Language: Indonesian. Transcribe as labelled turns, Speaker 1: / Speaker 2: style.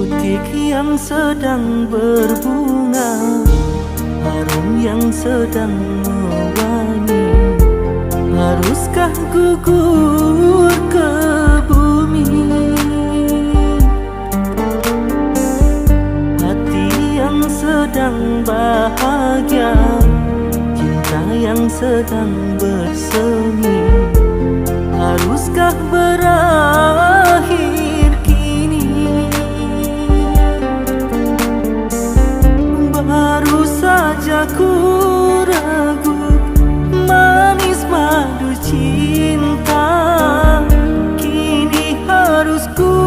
Speaker 1: Butik yang sedang berbunga Harum yang sedang mewangi. Haruskah gugur ke bumi? Hati yang sedang bahagia Cinta yang sedang bersemi Haruskah berakhir aku ragu, manis madu cinta. Kini harus ku